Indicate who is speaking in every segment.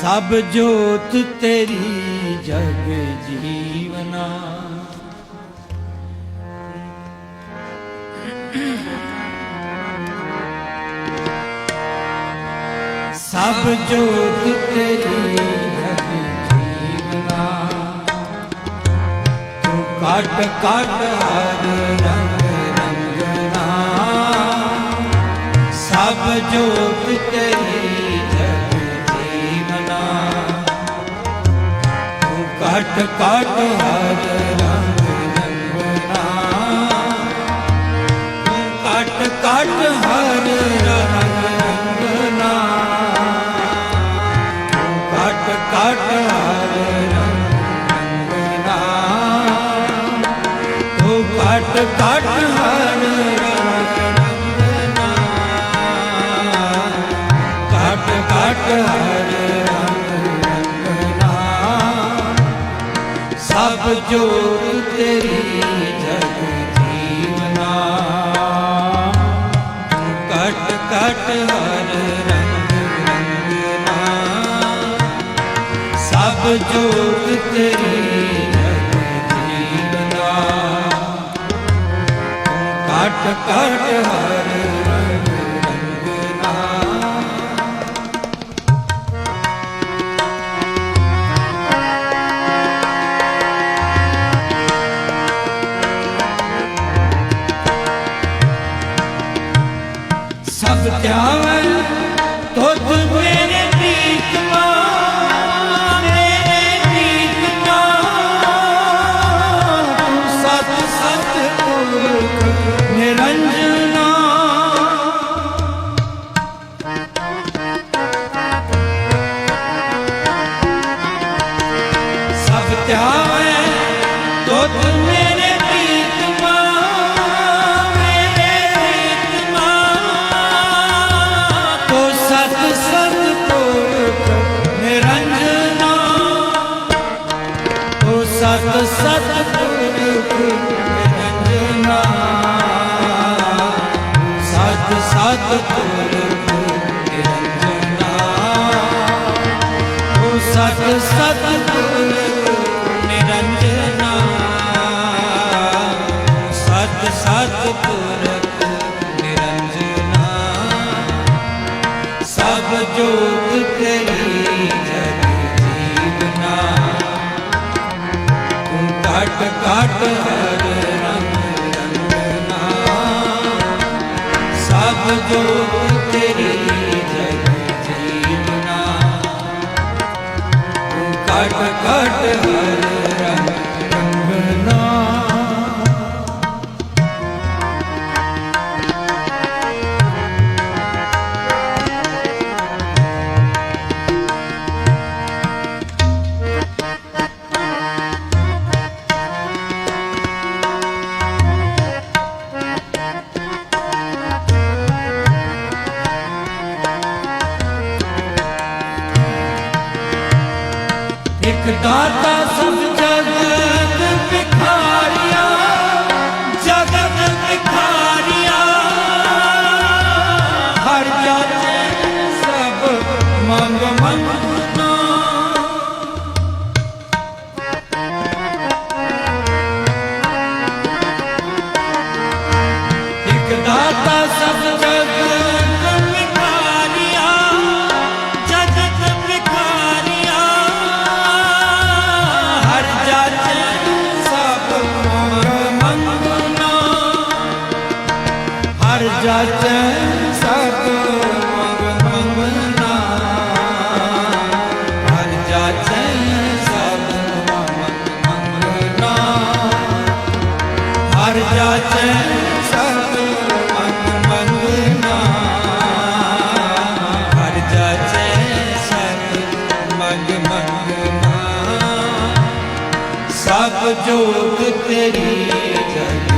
Speaker 1: ਸਭ ਜੋਤ ਤੇਰੀ ਜਗ ਜੀਵਨਾ। ਸਭ ਜੋਤ ਤੇਰੀ ਜਗ ਜੀਵਨਾ। ਤੂੰ ਕਾਟ ਕਾਟ ਹਰ ਰੰਗ ਰੰਗਨਾ। ਸਭ ਜੋਤ ਤੇਰੀ ਤੂੰ ਕਾਟ ਕਾਟ ਸਭ ਜੋਤ ਤੇਰੀ ਜਗ ਜੀਵਨਾ। ਕਟ ਕਟ ਹਰ ਰੰਗ ਰੰਗਨਾ। ਸਭ ਜੋਤ ਤੇਰੀ ਜਗ ਜੀਵਨਾ। ਤੂੰ ਕਟ ਕਟ ਹਰ ਸਭ ਤੁਧ ਮੇਰੇ ਪ੍ਰੀਤਮਾ ਮੇਰੇ ਪ੍ਰੀਤਮਾ ਤੂੰ ਸਤ ਸਤ ਪੁਰਖ ਨਿਰੰਜਨਾ ਸਭ ਧਿਆਵੈ ਤੁਧ ਸਤ ਨਿਰੰਜਨਾ ਤੂੰ ਸਤ ਸਤ ਨਿਰੰਜਨਾ ਸਤ ਸਤ ਨਿਰੰਜਨਾ ਸਭ ਜੋਤ ਤੇਰੀ ਜਗ ਜੀਵਨਾ ਤੂੰ ਕਟ ਕਟ ਹਰ ਸਭ ਜੋਤ ਇਕ ਦਾਤਾ ਸਭ ਜਾਚੇ ਸਭ ਮੰਗ ਮੰਗਨਾ ਹਰ ਜਾਚੇ ਸਭ ਮੰਗ ਮੰਗਨਾ ਹਰ ਜਾਚੇ ਸਭ ਮੰਗ ਮੰਗਨਾ ਹਰ ਜਾਚੇ ਸਭ ਮੰਗ ਮੰਗਨਾ ਸਭ ਜੋਤ ਤੇਰੀ ਜਗ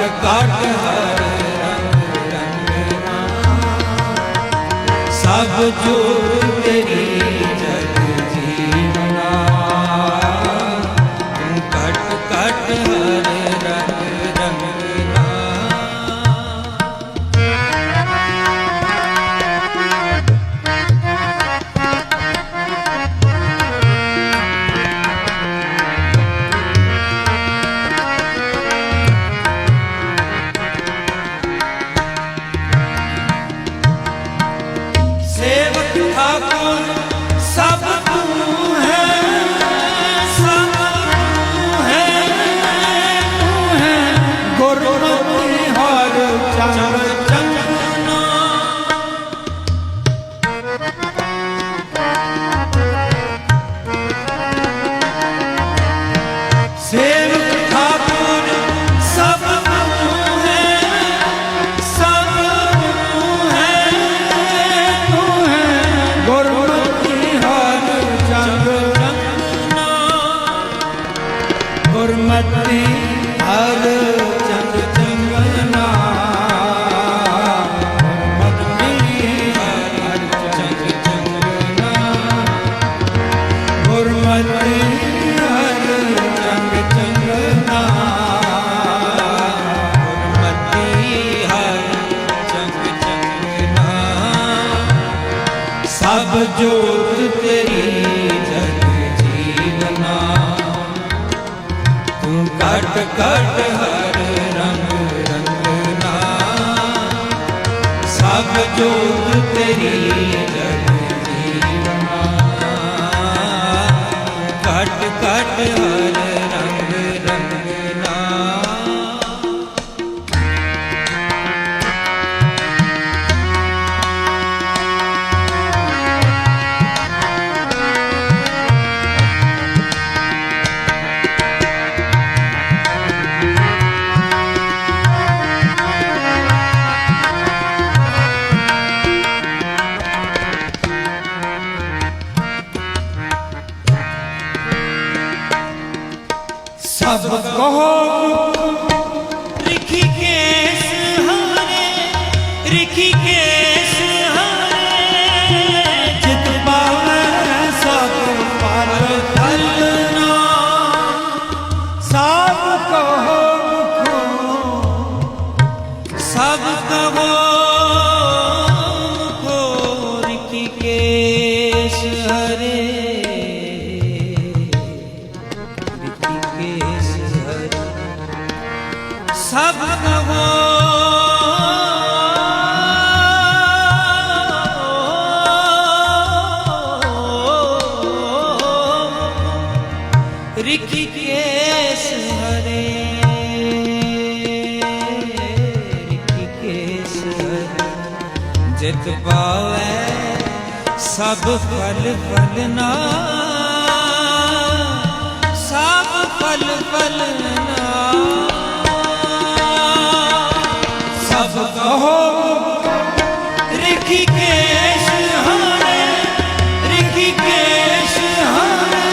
Speaker 1: ਘਟ ਘਟ ਹਰ ਰੰਗ ਰੰਗ ਸਭ ਜੋਤ 자 ਜੋਤ ਤੇਰੀ ਜਗ ਜੀਵਨਾ। ਤੂੰ ਕਟ ਕਟ ਹਰ ਰੰਗ ਰੰਗਨਾ। ਸਭ ਜੋਤ ਤੇਰੀ ਜਗ ਰਿਖੀਕੇਸ਼ ਹਰੇ ਜਿਤ ਪਾਵੈ ਸਭ ਪਰ ਤਲਨਾ ਸਭ
Speaker 2: ਹਰੇ। ਜਗ ਪਾਵੈ ਸਭ ਫਲ ਨਾ। ਸਭ ਫਲ ਫਲ
Speaker 1: ਸਭ ਕਹੋ
Speaker 2: ਰਿਖੀ ਕੇਸ਼ ਹਾਰੇ ਰਿਖੀ ਕੇਸ਼ ਹਾਰੇ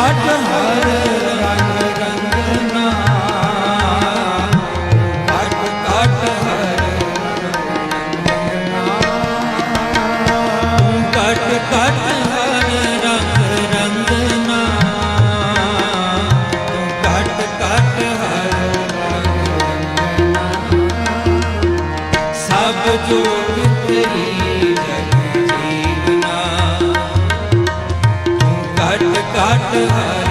Speaker 2: ਹਰ ਸਭ ਜੋਗ ਤੇਰੀ ਜਗ ਜੀਵਨਾ ਘਟ ਘਟ ਹਰ